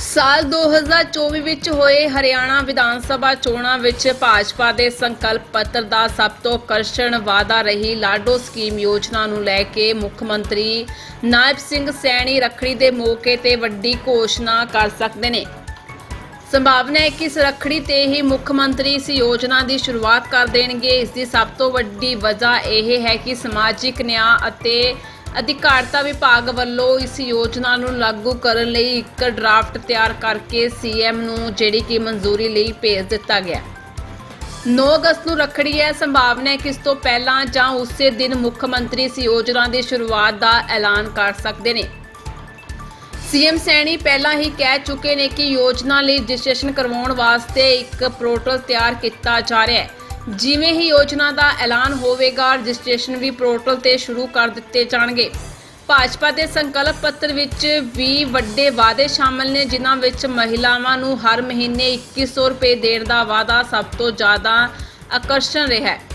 ਸਾਲ 2024 ਵਿੱਚ ਹੋਏ ਹਰਿਆਣਾ ਵਿਧਾਨ ਸਭਾ ਚੋਣਾਂ ਵਿੱਚ ਭਾਜਪਾ ਦੇ ਸੰਕਲਪ ਪੱਤਰ ਦਾ ਸਭ ਤੋਂ ਆਕਰਸ਼ਣ ਵਾਅਦਾ ਰਹੀ ਲਾਡੋ ਸਕੀਮ ਯੋਜਨਾ ਨੂੰ ਲੈ ਕੇ ਮੁੱਖ ਮੰਤਰੀ ਨਾਇਬ ਸਿੰਘ ਸੈਣੀ ਰੱਖੜੀ ਦੇ ਮੌਕੇ ਤੇ ਵੱਡੀ ਘੋਸ਼ਣਾ ਕਰ ਸਕਦੇ ਨੇ। ਸੰਭਾਵਨਾ ਹੈ ਕਿ ਇਸ ਰੱਖੜੀ ਤੇ ਹੀ ਮੁੱਖ ਮੰਤਰੀ ਇਸ ਯੋਜਨਾ ਦੀ ਸ਼ੁਰੂਆਤ ਕਰ ਦੇਣਗੇ। ਇਸ ਦੀ ਸਭ ਤੋਂ ਵੱਡੀ ਵਜ੍ਹਾ ਇਹ ਹੈ ਕਿ ਸਮਾਜਿਕ ਨਿਆਂ ਅਤੇ ਅਧਿਕਾਰਤਾ ਵਿਭਾਗ ਵੱਲੋਂ ਇਸ ਯੋਜਨਾ ਨੂੰ ਲਾਗੂ ਕਰਨ ਲਈ ਇੱਕ ਡਰਾਫਟ ਤਿਆਰ ਕਰਕੇ ਸੀਐਮ ਨੂੰ ਜਿਹੜੀ ਕਿ ਮਨਜ਼ੂਰੀ ਲਈ ਭੇਜ ਦਿੱਤਾ ਗਿਆ। 9 ਅਗਸਤ ਨੂੰ ਰੱਖੜੀ ਹੈ। ਸੰਭਾਵਨਾ ਹੈ ਕਿ ਇਸ ਤੋਂ ਪਹਿਲਾਂ ਜਾਂ ਉਸੇ ਦਿਨ ਮੁੱਖ ਮੰਤਰੀ ਇਸ ਯੋਜਨਾ ਦੀ ਸ਼ੁਰੂਆਤ ਦਾ ਐਲਾਨ ਕਰ ਸਕਦੇ ਨੇ। ਸੀਐਮ ਸੈਣੀ ਪਹਿਲਾਂ ਹੀ ਕਹਿ ਚੁੱਕੇ ਨੇ ਕਿ ਯੋਜਨਾ ਲਈ ਰਜਿਸਟ੍ਰੇਸ਼ਨ ਕਰਵਾਉਣ ਵਾਸਤੇ ਇੱਕ ਪੋਰਟਲ ਤਿਆਰ ਕੀਤਾ ਜਾ ਰਿਹਾ ਹੈ। ਜਿਵੇਂ ਹੀ ਯੋਜਨਾ ਦਾ ਐਲਾਨ ਹੋਵੇਗਾ, ਰਜਿਸਟ੍ਰੇਸ਼ਨ ਵੀ ਪੋਰਟਲ ਤੇ ਸ਼ੁਰੂ ਕਰ ਦਿੱਤੇ ਜਾਣਗੇ। ਭਾਜਪਾ ਦੇ ਸੰਕਲਪ ਪੱਤਰ ਵਿੱਚ ਵੀ ਵੱਡੇ ਵਾਅਦੇ ਸ਼ਾਮਲ ਨੇ, ਜਿਨ੍ਹਾਂ ਵਿੱਚ ਮਹਿਲਾਵਾਂ ਨੂੰ ਹਰ ਮਹੀਨੇ 2100 ਰੁਪਏ ਦੇਣ ਦਾ ਵਾਅਦਾ ਸਭ ਤੋਂ ਜ਼ਿਆਦਾ ਆਕਰਸ਼ਣ ਰਿਹਾ ਹੈ।